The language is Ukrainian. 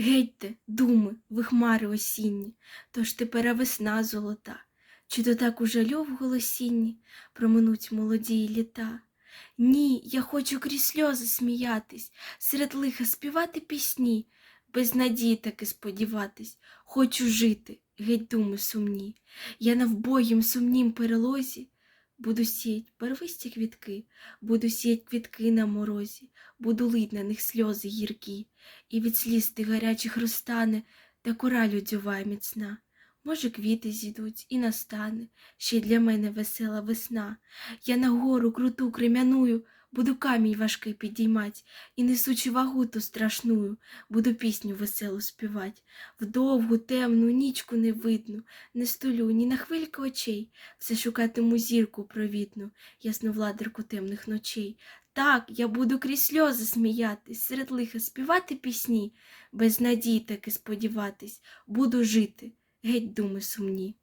Гетьте, думи, ви хмари осінні, тож тепер весна золота, чи то так у жалю в голосінні проминуть молоді літа? Ні, я хочу крізь сльози сміятись, серед лиха співати пісні, без надії таки сподіватись, хочу жити, геть думи сумні. Я на вбогім сумнім перелозі буду сіять первисті квітки, буду сіять квітки на морозі, буду лить на них сльози гіркі, і від сліз тих гарячих розтане, та кора людьова міцна. Може, квіти зійдуть, і настане ще й для мене весела весна. Я на гору круту крем'яную, буду камінь важкий підіймать, і несучи вагу ту страшную, буду пісню веселу співать. Вдовгу темну нічку не видно, не столю ні на хвильку очей, все шукатиму зірку провітну, ясновладарку темних ночей. Так, я буду крізь сльози сміятись, серед лиха співати пісні, без надій таки сподіватись, буду жити, геть думи сумні.